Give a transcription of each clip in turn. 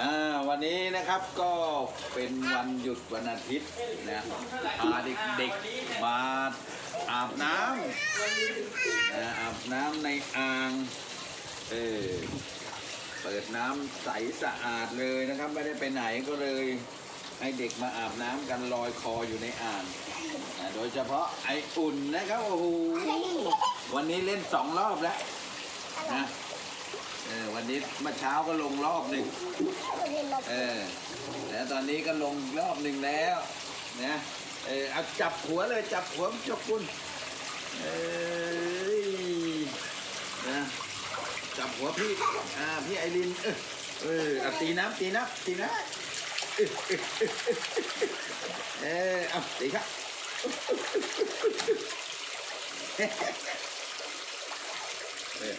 อ่าวันนี้นะครับก็เป็นวันหยุดวันอาทิตย์นะพาเด็กๆมาอาบน้ำนะอาบน้ำในอ่างเออเปิดน้ำใสสะอาดเลยนะครับ ไม่ได้ไปไหนก็เลยให้เด็กมาอาบน้ำกันลอยคออยู่ในอ่างนะโดยเฉพาะไออุ่นนะครับโอ้โหวันนี้เล่นสองรอบแล้ว นี้เมื่อเช้าก็ลงรอบหนึ่งเออแล้วตอนนี้ก็ลงรอบหนึ่งแล้วนะเออเอาจับหัวเลยจับหัวเจกคุณเอ้ยนะจับหัวพี่อ่าพี่ไอรินเออเออเอาตีน้ำตีน้ำตีน้ำเออเออเอาตีครับเออ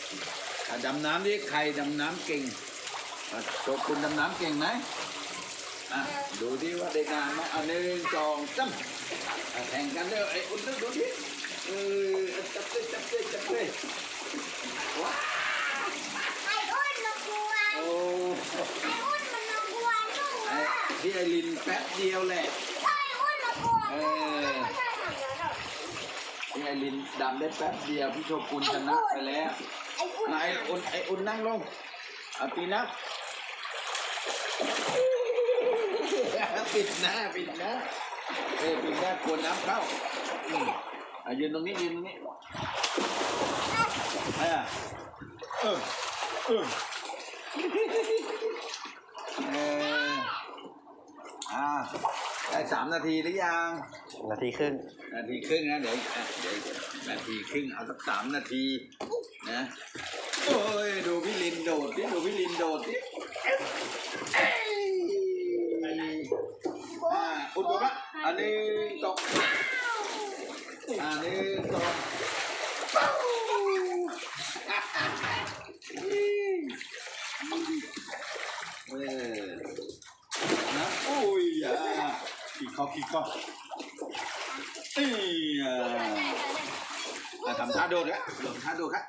ดำน้ำดิใครดำน้ำเก่งอะโชว์คุณดำน้ำเก่งไหมอะดูดิว่าได้งานไหมเอาหนึ่งสองสามอะแข่งกันเร็วไอ้อุ่นดูดูดิเออจับเลยจับเลยจับเลยว้าวไอ้อ้วนมากลัวโอ้ไอ้อ้วนมันมากลัวลูกไอ้อะพี่ไอรินแป๊บเดียวแหละไอ้อ้วนมากลัวเอลู กอพี่ไอรินดำได้แป๊บเดียวพี่โชกุนชนะไปแล้วไอ้อ้วนอะไอ้อุ่นไอ้อุ่นนั่งลงเอาตีนะปิดหน้าปิดหน้าเออปิดหน้ากลัวน้ำเข้าอืมอะยืนตรงนี้ยืนตรงนี้อะเออเออเอออ่าได้ สามนาทีหรือยังนาทีครึ่งนาทีครึ่งนะเดี๋ยวอะเดี๋ยวนาทีครึ่งเอาสักสามนาทีนะโอ้ยดูพี่ลินโดดดิดูพี่ลินโดดดิเอ้ยอ่าอุดดูนะอันนี้ตกอันนี้ตกเออนะโอ้ยอะ ขี้คอขี้คอเอ้ยอะอะทำท่าโดดนะโดดท่าโดดครับ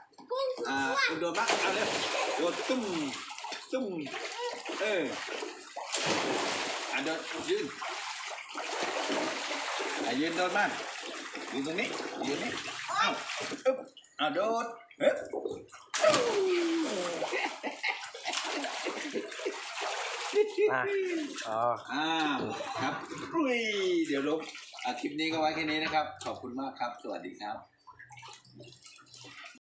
อ่าคุณโดดบ้างเอาเร็วโดดตุ้มตุ้มเอออะโดดยืนอะยืนโดดมายืนตรงนี้ยืนนี่เอ้าอึ๊บอะโดดเอ๊บ อะอ๋าครับอุ้ยเดี๋ยวลบอะคลิปนี้ก็ไว้แค่นี้นะครับ ขอบคุณมากครับ สวัสดีครับ